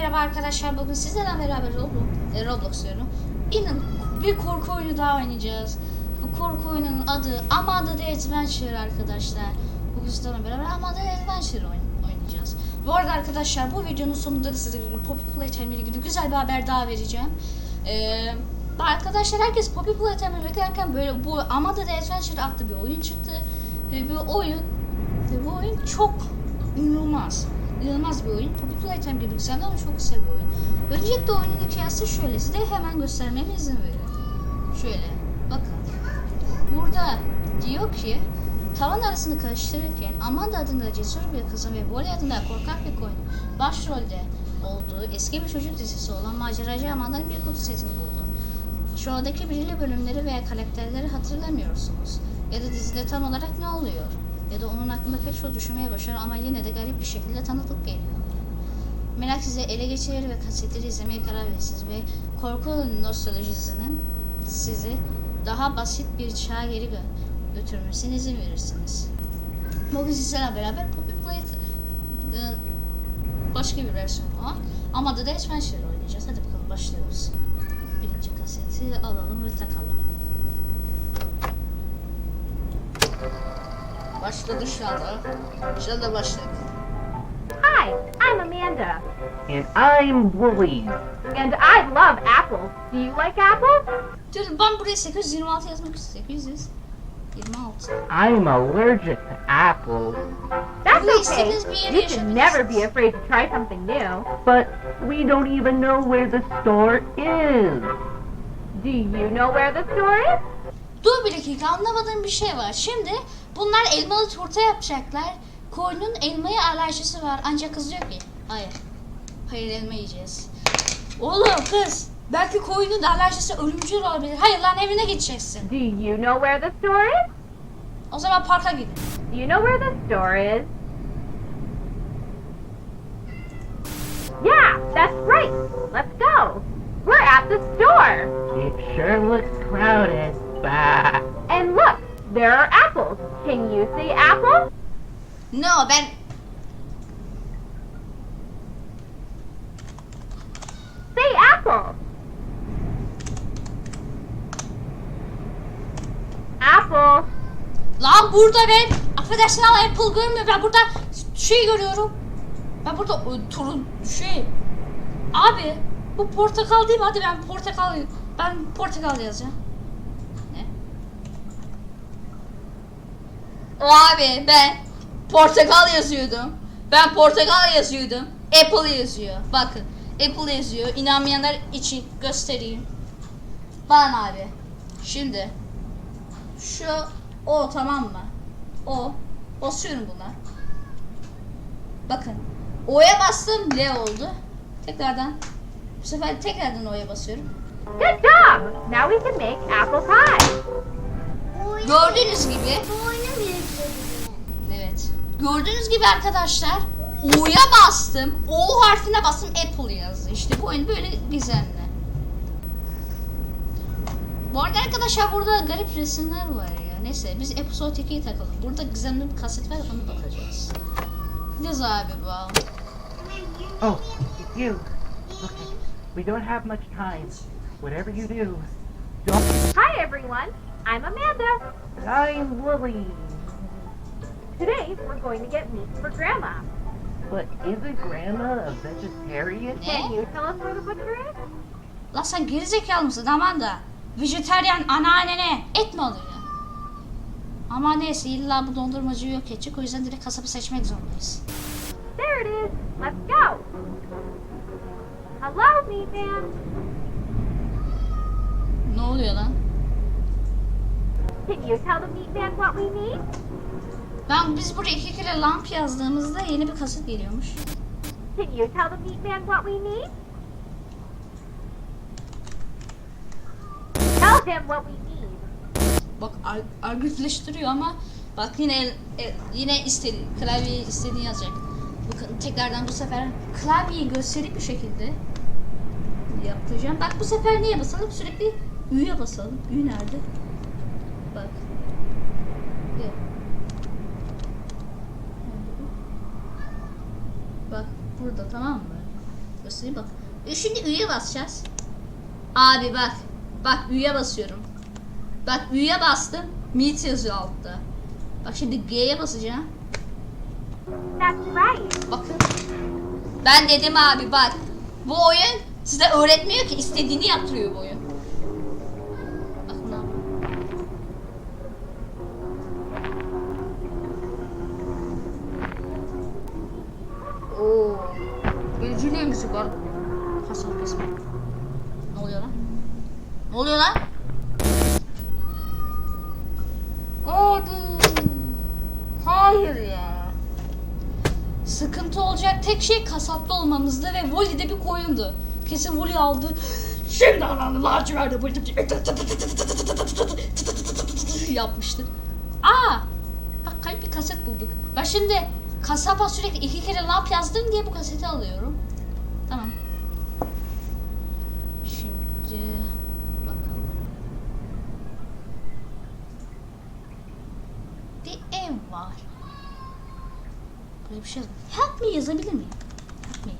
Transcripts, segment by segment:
merhaba arkadaşlar. Bugün sizlerle beraber Roblox, e, Roblox diyorum. İnan bir korku oyunu daha oynayacağız. Bu korku oyununun adı Amanda the Adventure arkadaşlar. Bugün sizlerle beraber Amanda the Adventure oyn- oynayacağız. Bu arada arkadaşlar bu videonun sonunda da size Poppy Playtime ile ilgili güzel bir haber daha vereceğim. Ee, arkadaşlar herkes Poppy Playtime'ı beklerken böyle bu Amanda the Adventure adlı bir oyun çıktı. Ve bu oyun ve bu oyun çok inanılmaz. İnanılmaz bir oyun. Poppy Playtime gibi güzel ama çok kısa bir oyun. Öncelikle oyunun hikayesi şöyle. Size hemen göstermeme izin verin. Şöyle. Bakın. Burada diyor ki tavan arasını karıştırırken Amanda adında cesur bir kızın ve Molly adında korkak bir koyun başrolde olduğu eski bir çocuk dizisi olan maceracı Amanda'nın bir kutu setini buldu. Şovdaki belirli bölümleri veya karakterleri hatırlamıyorsunuz. Ya da dizide tam olarak ne oluyor? Ya da onun hakkında pek çok düşünmeye başlıyor ama yine de garip bir şekilde tanıdık geliyor. Merak sizi ele geçirir ve kasetleri izlemeye karar verirsiniz ve korku nostaljisinin sizi daha basit bir çağa geri gö- götürmesine izin verirsiniz. Bugün sizlerle beraber Poppy Playtime başka bir versiyonu var. Ama da Adventure oynayacağız. Hadi bakalım başlıyoruz. Birinci kaseti alalım ve takalım. Başladı şu anda. Şu anda başladı. Hi, I'm Amanda, And I'm Wooly. and I love apples. Do you like apples? Dur ben buraya 826 yazmak istiyorum. 826. I'm allergic to apples, That's okay. You should never be afraid to try something new. but we don't even know where the store is. Do you know where the store is? Dur bir dakika anlamadığım bir şey var. Şimdi bunlar elmalı turta yapacaklar. Koyunun elmaya alerjisi var. Ancak kız diyor ki hayır. Hayır elma yiyeceğiz. Oğlum kız. Belki koyunun alerjisi ölümcül olabilir. Hayır lan evine gideceksin. Do you know where the store is? O zaman parka gidin. Do you know where the store is? Yeah, that's right. Let's go. We're at the store. It sure looks crowded. Bah. And look, there are apples. Can you see apples? No ben... Say apple. Apple. Lan burada ben... Affedersin ama Apple görmüyor. Ben burada şey görüyorum. Ben burada o, turun şey... Abi bu portakal değil mi? Hadi ben portakal... Ben portakal yazacağım. Ne? O abi ben portakal yazıyordum. Ben portakal yazıyordum. Apple yazıyor. Bakın. Apple yazıyor. İnanmayanlar için göstereyim. Bakın abi. Şimdi şu o tamam mı? O. Basıyorum buna. Bakın. O'ya bastım L oldu. Tekrardan. Bu sefer tekrardan O'ya basıyorum. Good job. Now we can make apple pie. Gördüğünüz gibi. Evet. Gördüğünüz gibi arkadaşlar. O'ya bastım. O harfine bastım Apple yazdı. İşte bu oyun böyle gizemli. Bu arada arkadaşlar burada garip resimler var ya. Neyse biz episode 2'yi takalım. Burada gizemli bir kaset var ona bakacağız. Yaz abi bu. Oh, you. Okay, we don't have much time. Whatever you do, don't. Hi, everyone. I'm Amanda. And I'm Wooly. Today, we're going to get meat for Grandma. But isn't Grandma a vegetarian? Can you tell us where the butcher is? Lan sen gerizekalı mısın aman da. Vejeteryan anneannene et mi alıyor? Ama neyse illa bu dondurmacıyı yok edecek o yüzden direkt kasabı seçmek zorundayız. There it is. Let's go. Hello, meat man. Ne oluyor lan? Can you tell the meat man what we need? Ben biz buraya iki kere lamp yazdığımızda yeni bir kaset geliyormuş. Can you tell the meat man what we need? Tell him what we need. Bak ar- argüfleştiriyor ama bak yine el- yine istedi klavyeyi istediğini yazacak. Bakın tekrardan bu sefer klavyeyi gösterip bir şekilde yapacağım. Bak bu sefer niye basalım? Sürekli Ü'ye basalım. Ü nerede? Bak. Yok. Nerede bu? Bak burada tamam mı? Göster- basayım bak. E şimdi üye basacağız. Abi bak. Bak üye basıyorum. Bak üye bastım. Meet yazıyor altta. Bak şimdi G'ye basacağım. Right. Bakın. Ben dedim abi bak. Bu oyun size öğretmiyor ki istediğini yaptırıyor bu oyun. Hayır ya. Sıkıntı olacak tek şey kasapta olmamızdı ve Voli de bir koyundu. Kesin Voli aldı. Şimdi ananı laciverdi böyle yapmıştır. Aa! Bak kayıp bir kaset bulduk. Ben şimdi kasaba sürekli iki kere lap yazdım diye bu kaseti alıyorum. Tamam. Şimdi bakalım. Bir ev var. Böyle bir şey yazdım. Help me yazabilir miyim? Help me.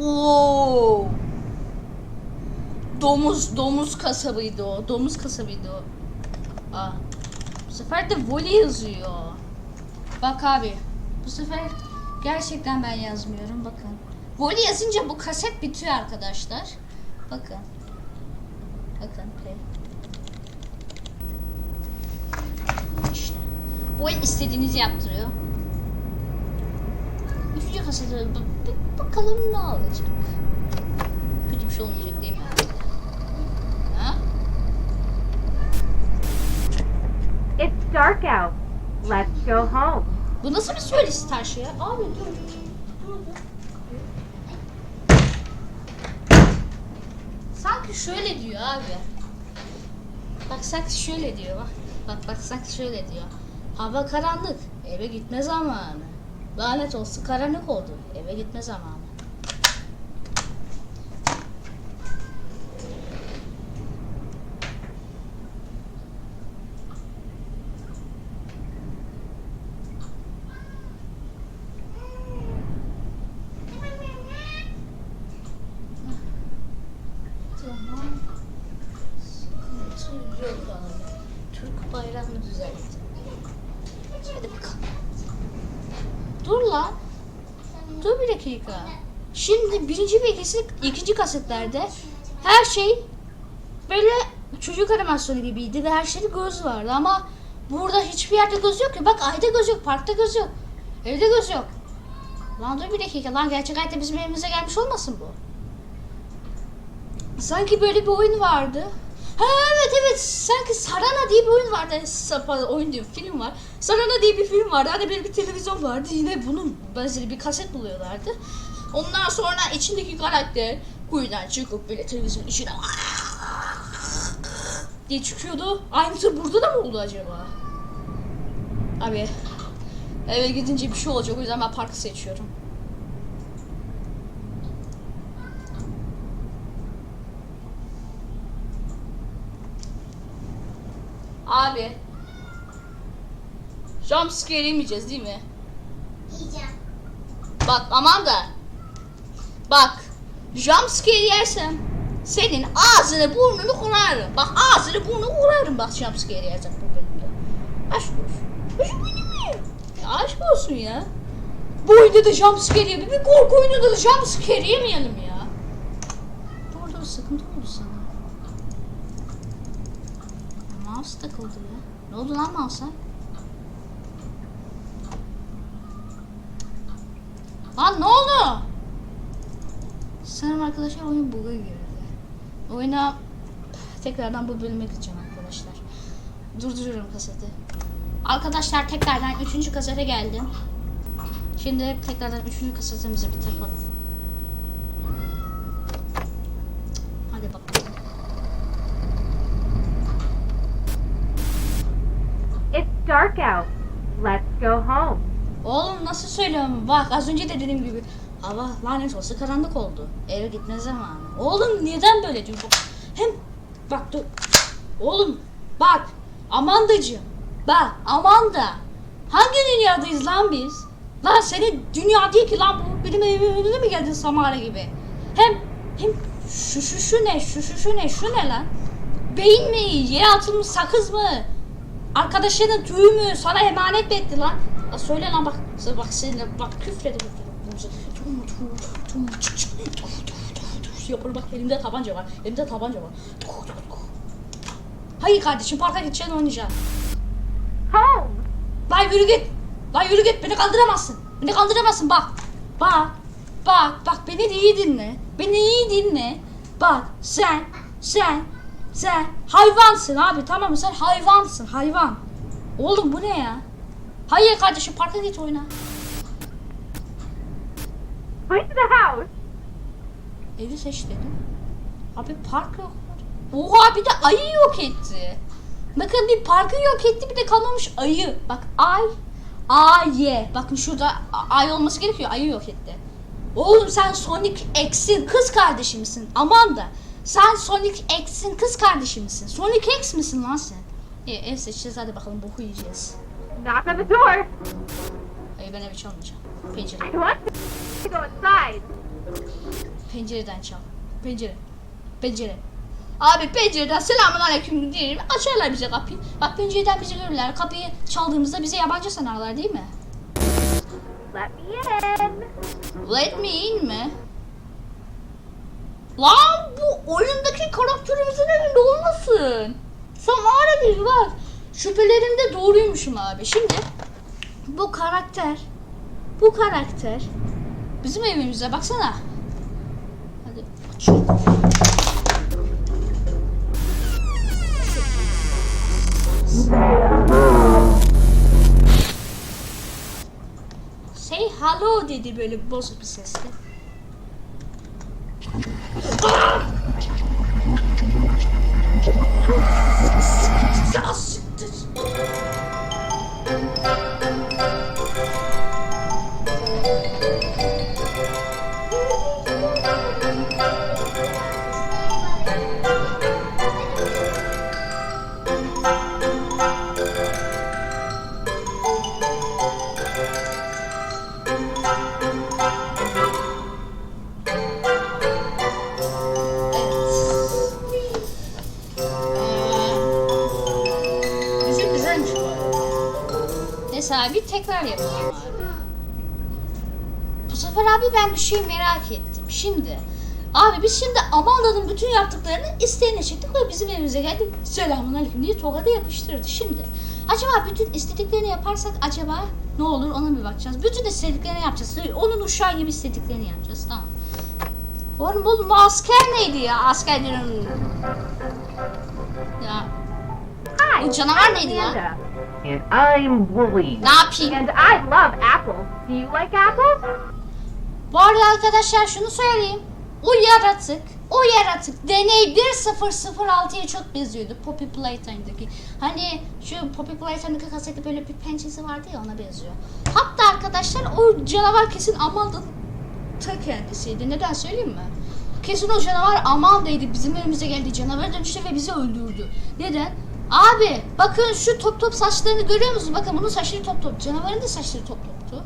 Oo. Domuz, domuz kasabıydı o. Domuz kasabıydı o. Aa. Bu sefer de voli yazıyor. Bak abi. Bu sefer gerçekten ben yazmıyorum. Bakın. Voli yazınca bu kaset bitiyor arkadaşlar. Bakın. Bakın. İşte. Voli istediğinizi yaptırıyor. Üçüncü b- bakalım ne olacak. Kötü bir şey olmayacak değil mi? Ha? It's dark out. Let's go home. Bu nasıl bir söylesi taş ya? Abi dur. Sanki şöyle diyor abi. Bak sanki şöyle diyor bak. Bak bak sanki şöyle diyor. Hava karanlık. Eve gitme zamanı. Lanet olsun karanlık oldu. Eve gitme zamanı. Türk bayrağını düzelttim. Hadi bakalım. Dur lan. Dur bir dakika. Şimdi birinci ve ikinci, ikinci kasetlerde her şey böyle çocuk animasyonu gibiydi ve her şeyde göz vardı ama burada hiçbir yerde göz yok ki. Bak ayda göz yok, parkta göz yok, evde göz yok. Lan dur bir dakika lan gerçek hayatta bizim evimize gelmiş olmasın bu? Sanki böyle bir oyun vardı. Ha evet evet sanki Sarana diye bir oyun vardı. Sapa oyun diyor film var. Sarana diye bir film vardı. Hani böyle bir televizyon vardı. Yine bunun benzeri bir kaset buluyorlardı. Ondan sonra içindeki karakter kuyudan çıkıp böyle televizyonun içine diye çıkıyordu. Aynısı burada da mı oldu acaba? Abi eve gidince bir şey olacak o yüzden ben parkı seçiyorum. Abi. Jumpscare yemeyeceğiz değil mi? Yiyeceğim. Bak aman da. Bak. Jumpscare yersem senin ağzını burnunu kırarım. Bak ağzını burnunu kırarım bak jumpscare yersen bu bölümde. Aşk olsun. Aşk mi? Ya aşk olsun ya. Bu oyunda da jumpscare yemeyelim. Bir korku oyununda da jumpscare yemeyelim ya. Dur dur sıkıntı oldu sana. Mouse takıldı ya. Ne oldu lan mouse'a? Lan ne oldu? Sanırım arkadaşlar oyun bug'a girdi. Oyuna tekrardan bu bölüme gideceğim arkadaşlar. Durduruyorum kaseti. Arkadaşlar tekrardan 3. kasete geldim. Şimdi tekrardan 3. kasetimizi bir takalım. Hadi bakalım. It's dark out. Let's go home. Oğlum nasıl söylüyorum? Bak az önce de dediğim gibi hava lanet olsa karanlık oldu. Eve gitme zamanı. Oğlum neden böyle diyor? Bak, Hem bak dur. Oğlum Bak Amandacığım. Bak Amanda. Hangi dünyadayız lan biz? Lan senin dünya değil ki lan bu. Benim evime mi geldin Samara gibi? Hem hem şu şu şu ne? Şu şu şu ne? Şu ne lan? Beyin mi? Yere atılmış sakız mı? Arkadaşının tüyü mü? Sana emanet etti lan? Ya söyle lan bak. Bak seninle bak küfredi Yapar bak elimde tabanca var. Elimde tabanca var. Hayır kardeşim parka gideceksin oynayacaksın. Home. Lan yürü git. Lan yürü git. Beni kandıramazsın. Beni kandıramazsın bak. Bak. Bak. Bak beni iyi dinle. Beni iyi dinle. Bak sen. Sen. Sen hayvansın abi tamam mı? Sen hayvansın hayvan. Oğlum bu ne ya? Hayır kardeşim parka git oyna. To the house. Evi seç dedim. Abi park yok. Oha bir de ayı yok etti. Bakın bir parkı yok etti bir de kalmamış ayı. Bak ay. Ay. Bakın şurada ay olması gerekiyor. Ayı yok etti. Oğlum sen Sonic X'in kız kardeşi misin? Aman da. Sen Sonic X'in kız kardeşi misin? Sonic X misin lan sen? İyi ev seçeceğiz hadi bakalım boku yiyeceğiz. Knock on the door. Ay ben evi çalmayacağım. Pencere. I want to go inside. Pencereden çal. Pencere. Pencere. Abi pencereden selamun aleyküm diyelim. Açarlar bize kapıyı. Bak pencereden bizi görürler. Kapıyı çaldığımızda bize yabancı sanarlar değil mi? Let me in. Let me in mi? Lan oyundaki karakterimizin elinde olmasın. Samara bir bak. Şüphelerimde doğruymuşum abi. Şimdi bu karakter bu karakter bizim evimize baksana. Hadi açıyorum. Say hello dedi böyle bozuk bir sesle. Neyse abi tekrar yapalım abi. Bu sefer abi ben bir şey merak ettim. Şimdi abi biz şimdi Amanda'nın bütün yaptıklarını isteğine çıktık ve bizim evimize geldik. Selamun aleyküm diye tokadı yapıştırdı. Şimdi acaba bütün istediklerini yaparsak acaba ne olur ona bir bakacağız. Bütün istediklerini yapacağız. Onun uşağı gibi istediklerini yapacağız. Tamam. Oğlum oğlum bu asker neydi ya? Asker diyorum. Ya. Bu canavar neydi ya? And I'm Wooly. ne yapayım? And I love apples. Do you like apples? Bu arada arkadaşlar şunu söyleyeyim. O yaratık, o yaratık deney 1006'ya çok benziyordu Poppy Playtime'daki. Hani şu Poppy Playtime'daki kasette böyle bir pençesi vardı ya ona benziyor. Hatta arkadaşlar o canavar kesin Amanda'nın ta kendisiydi. Neden söyleyeyim mi? Kesin o canavar Amanda'ydı. Bizim önümüze geldi. Canavar dönüştü ve bizi öldürdü. Neden? Abi bakın şu top top saçlarını görüyor musunuz? Bakın bunun saçları top top. Canavarın da saçları top toptu.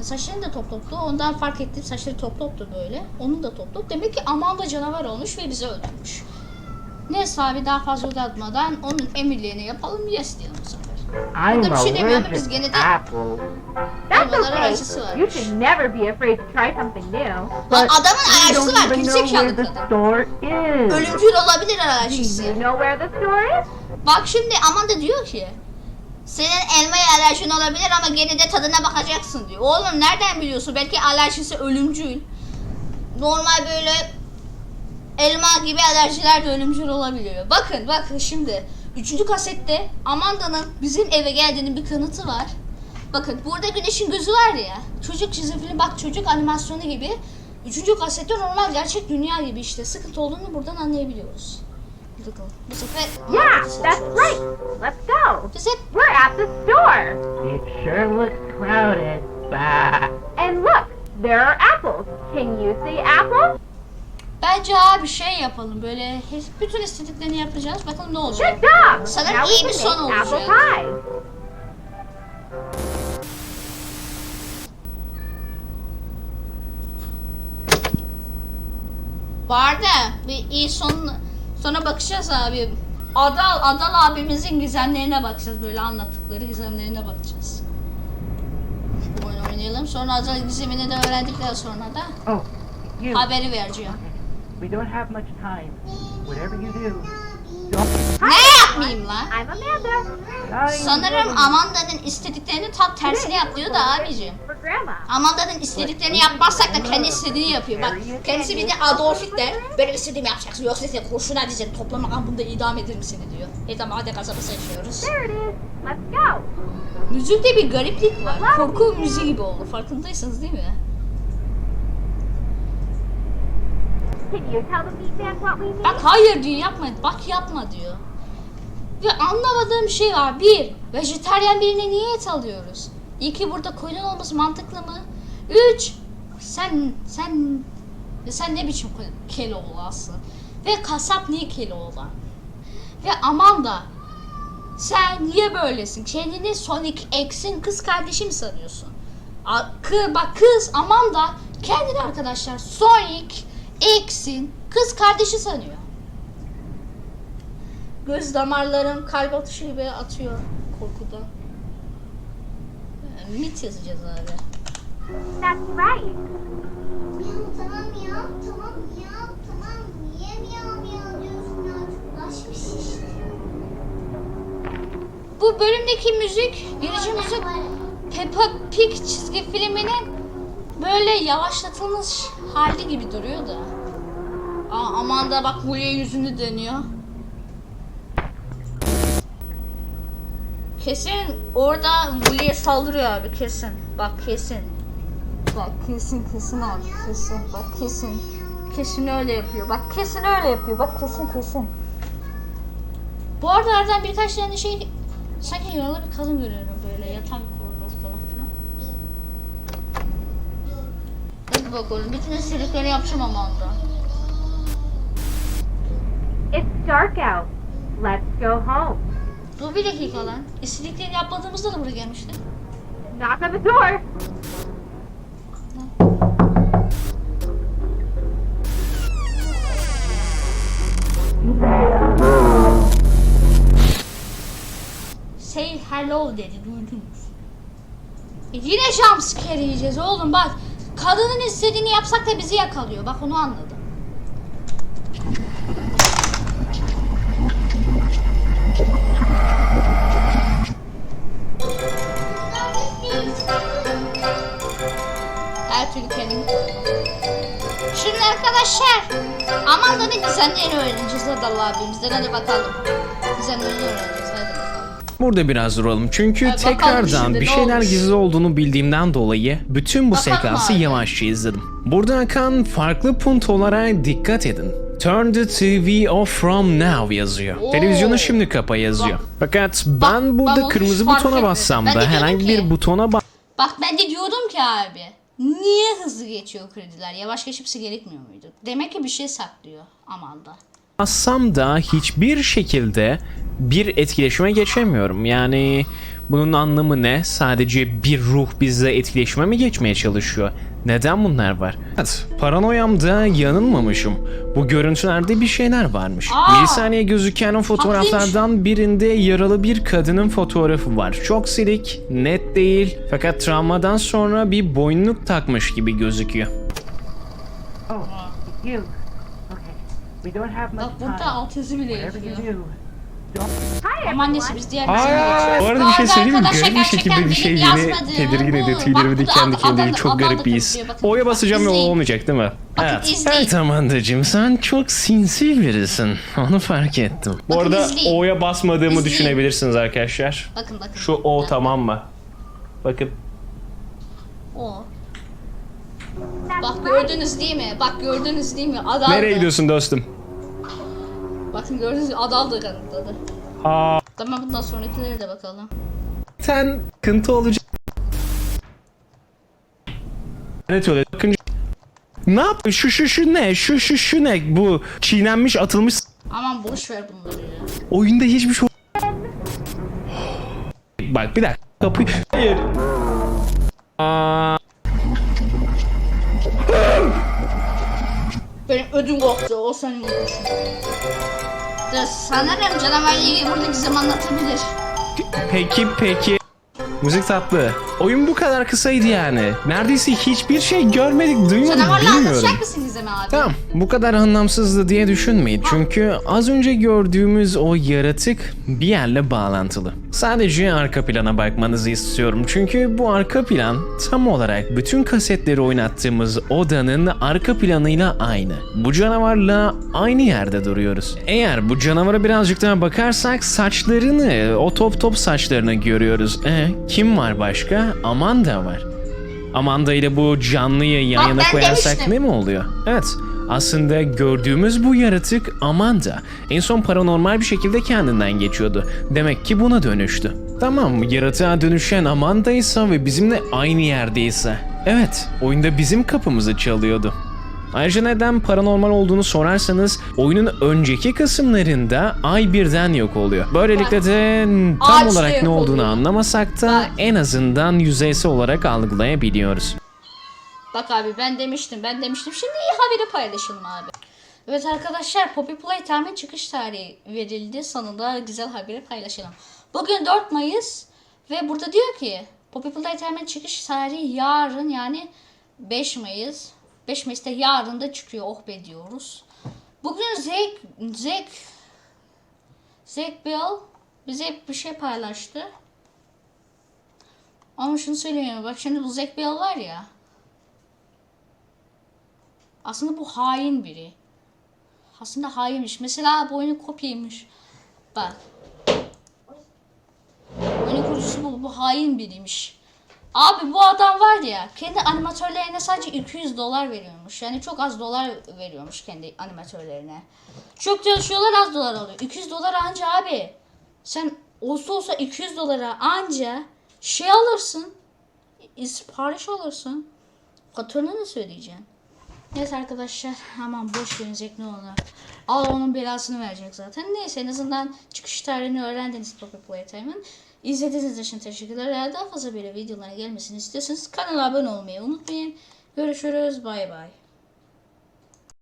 Saçların da top toplu. Ondan fark ettim saçları top toptu böyle. Onun da top top. Demek ki Amanda canavar olmuş ve bizi öldürmüş. Neyse abi daha fazla uzatmadan onun emirlerini yapalım. Yes diyelim bu sefer. I'm Burada bir şey ama biz allergic gene to de apples. That's okay. acısı var. You should never be afraid to try something new. Lan But adamın I alerjisi don't var. even know where Gerizekalı the kadın. store is. Ölümcül olabilir Do you alerjisi. know where the store is? Bak şimdi Amanda diyor ki senin elmaya alerjin olabilir ama gene de tadına bakacaksın diyor. Oğlum nereden biliyorsun? Belki alerjisi ölümcül. Normal böyle elma gibi alerjiler de ölümcül olabiliyor. Bakın bakın şimdi. Üçüncü kasette Amanda'nın bizim eve geldiğinin bir kanıtı var. Bakın burada güneşin gözü var ya. Çocuk çizim film bak çocuk animasyonu gibi. Üçüncü kasette normal gerçek dünya gibi işte. Sıkıntı olduğunu buradan anlayabiliyoruz. Bakalım. Bu sefer Yeah, that's right. Let's go. Biz hep We're at the store. It sure looks crowded. Bah. And look, there are apples. Can you see apples? Bence abi şey yapalım böyle he- bütün istediklerini yapacağız. Bakalım ne olacak. Sanırım now iyi we bir can son make apple olacak. pie. Vardı. Bir iyi son sonra bakacağız abi. Adal Adal abimizin gizemlerine bakacağız. Böyle anlattıkları gizemlerine bakacağız. Şu oyunu oynayalım. Sonra Adal gizemini de öğrendikten sonra da Oh, you. haberi vereceğim. We don't have much time. Whatever you do, don't. Ne yapmayayım lan? I'm Amanda. I Sanırım. Amanda'nın istediklerini tam tersini yapıyor da abicim. For Grandma. Amanda'nın istediklerini yapmazsak da kendi istediğini yapıyor. Bak kendisi bir de Adolf Hitler. Benim istediğimi yapacaksın yoksa seni kurşuna diyecek toplamadan bunda idam ederim seni diyor. E tamam hadi kasabı seçiyoruz. There it is. Let's go. Müzikte bir gariplik var. Korku müziği gibi oldu. Farkındaysanız değil mi? Can you tell the meat man what we need? Bak hayır diyor yapma. Bak yapma diyor. Ve anlamadığım şey var. Bir, vejetaryen birine niye et alıyoruz? İki, burada koyun olması mantıklı mı? Üç, sen, sen, sen ne biçim Keloğlan'sın? Ve kasap niye Keloğlan? Ve Amanda, sen niye böylesin? Kendini Sonic X'in kız kardeşi mi sanıyorsun? Kı, bak kız Amanda kendini arkadaşlar Sonic X'in kız kardeşi sanıyor. Göz damarlarım kalp atışı gibi atıyor korkudan. Yani mit yazacağız abi. That's right. Tamam ya, tamam ya, tamam. Niye miyav miyav diyorsun ya? Çocuklaşmış işte. Bu bölümdeki müzik, girici müzik Peppa Pig çizgi filminin böyle yavaşlatılmış hali gibi duruyor da. Aa, aman da bak Hulya yüzünü dönüyor. Kesin orada Hulya saldırıyor abi kesin. Bak kesin. Bak kesin kesin abi kesin. Bak kesin. Kesin öyle yapıyor. Bak kesin öyle yapıyor. Bak kesin kesin. Bu arada aradan birkaç tane şey sanki yaralı bir kadın görüyorum böyle yatan bakalım bütün istediklerini yapacağım ama onda. It's dark out. Let's go home. Dur bir dakika lan. İstediklerini yapmadığımızda da buraya gelmişti. Knock on the door. Say hello dedi duydunuz. E yine jumpscare yiyeceğiz oğlum bak. Kadının istediğini yapsak da bizi yakalıyor. Bak onu anladım. Her türlü. Şimdi arkadaşlar Amanda'nın gizemlerini öğreneceğiz hadi Allah abimizden hadi bakalım. Gizemlerini öğreneceğiz. Burada biraz duralım çünkü bakalım tekrardan bir şeyler gizli olduğunu bildiğimden dolayı bütün bu Bakalım sekansı abi. yavaşça izledim. Burada akan farklı puntolara dikkat edin. Turn the TV off from now yazıyor. Oo. Televizyonu şimdi kapa yazıyor. Fakat ben Bak, burada ben kırmızı butona bassam da herhangi ki- bir butona Bak ben de diyordum ki abi. Niye hızlı geçiyor krediler? Yavaş geçmesi gerekmiyor muydu? Demek ki bir şey saklıyor Amanda. Bassam da hiçbir şekilde bir etkileşime geçemiyorum. Yani bunun anlamı ne? Sadece bir ruh bizle etkileşime mi geçmeye çalışıyor? Neden bunlar var? Evet, paranoyamda yanılmamışım. Bu görüntülerde bir şeyler varmış. Aa! Milisaniye gözüken o fotoğraflardan birinde yaralı bir kadının fotoğrafı var. Çok silik, net değil fakat travmadan sonra bir boynluk takmış gibi gözüküyor. Oh, you. We don't have much Bak burada time. alt yazı bile Whatever you yazıyor. do, don't. Hi Ama annesi everyone. biz diğer bölüme geçiyoruz. bu arada bir şey söyleyeyim mi? Garip bir şekilde bir şey yazmadığım tedirgin ediyor. Tüylerimi diken diken ediyor. Çok garip bir his. O'ya basacağım ve o olmayacak değil mi? Bakın, Evet. izleyin. Evet Amandacığım sen çok sinsi birisin. Onu fark ettim. Bu Bakın, arada izleyin. O'ya basmadığımı İzleyin. düşünebilirsiniz arkadaşlar. Bakın bakın. Şu O tamam mı? Bakın. O. Bak gördünüz değil mi? Bak gördünüz değil mi? Adal Nereye gidiyorsun dostum? Bakın gördünüz mü? Adal da kanıtladı. Aa, Tamam bundan sonrakilere de bakalım. sen kıntı olacak. Evet öyle. Bakınca Ne yap? Şu şu şu ne? Şu şu şu ne? Bu çiğnenmiş atılmış Aman boş ver bunları ya. oyunda hiçbir şey Bak bir dakika. Kapıyı... Hayır. Aa, ödüm koptu. O senin olmuş. De sanırım ilgili burada gizem anlatabilir. peki peki. Müzik tatlı. Oyun bu kadar kısaydı yani. Neredeyse hiçbir şey görmedik, duymadık, Canavarla bilmiyorum. anlatacak mısın Gizem abi? Tamam, bu kadar anlamsızdı diye düşünmeyin. Çünkü az önce gördüğümüz o yaratık bir yerle bağlantılı. Sadece arka plana bakmanızı istiyorum. Çünkü bu arka plan tam olarak bütün kasetleri oynattığımız odanın arka planıyla aynı. Bu canavarla aynı yerde duruyoruz. Eğer bu canavara birazcık daha bakarsak saçlarını, o top top saçlarını görüyoruz. E, kim var başka? Amanda var. Amanda ile bu canlıyı yan yana ben koyarsak demiştim. ne mi oluyor? Evet. Aslında gördüğümüz bu yaratık Amanda. En son paranormal bir şekilde kendinden geçiyordu. Demek ki buna dönüştü. Tamam, yaratığa dönüşen Amanda ise ve bizimle aynı yerdeyse. Evet, oyunda bizim kapımızı çalıyordu. Ayrıca neden paranormal olduğunu sorarsanız oyunun önceki kısımlarında ay birden yok oluyor. Böylelikle de tam Ağaç olarak ne olduğunu oluyor. anlamasak da Bak. en azından yüzeysel olarak algılayabiliyoruz. Bak abi ben demiştim ben demiştim. Şimdi iyi haberi paylaşalım abi. Evet arkadaşlar Poppy Playtime'ın çıkış tarihi verildi. Sonunda güzel haberi paylaşalım. Bugün 4 Mayıs ve burada diyor ki Poppy Playtime'ın çıkış tarihi yarın yani 5 Mayıs. 5 Mayıs'ta yarın da çıkıyor oh be diyoruz. Bugün Zek Zek Zek Bell bize bir şey paylaştı. Ama şunu söyleyeyim bak şimdi bu Zek Bell var ya. Aslında bu hain biri. Aslında hainmiş. Mesela bu oyunun kopyaymış. Bak. Oyunun kurucusu bu. Bu hain biriymiş. Abi bu adam var ya kendi animatörlerine sadece 200 dolar veriyormuş. Yani çok az dolar veriyormuş kendi animatörlerine. Çok çalışıyorlar az dolar alıyor. 200 dolar anca abi. Sen olsa olsa 200 dolara anca şey alırsın. Sipariş alırsın. Patronuna nasıl ödeyeceksin? Neyse arkadaşlar aman boş verecek ne olur. Allah onun belasını verecek zaten. Neyse en azından çıkış tarihini öğrendiniz Poppy Playtime'ın. İzlediğiniz için teşekkürler. Eğer daha fazla böyle videolara gelmesini istiyorsanız kanala abone olmayı unutmayın. Görüşürüz. Bay bay.